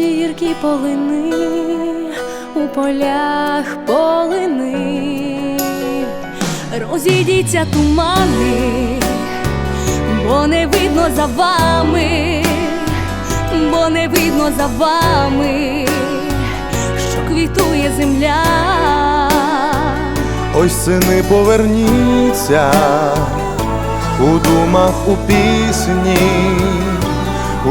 Гіркі полини, у полях полини, розійдіться тумани, бо не видно за вами, бо не видно за вами, що квітує земля. Ой, сини, поверніться у думах у пісні,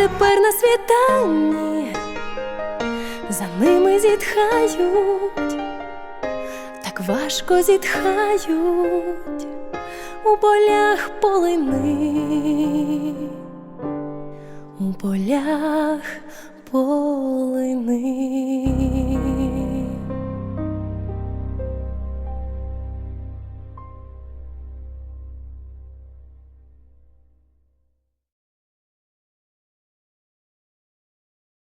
тепер на світанні. За ними зітхають, так важко зітхають. У полях полини. У полях полини.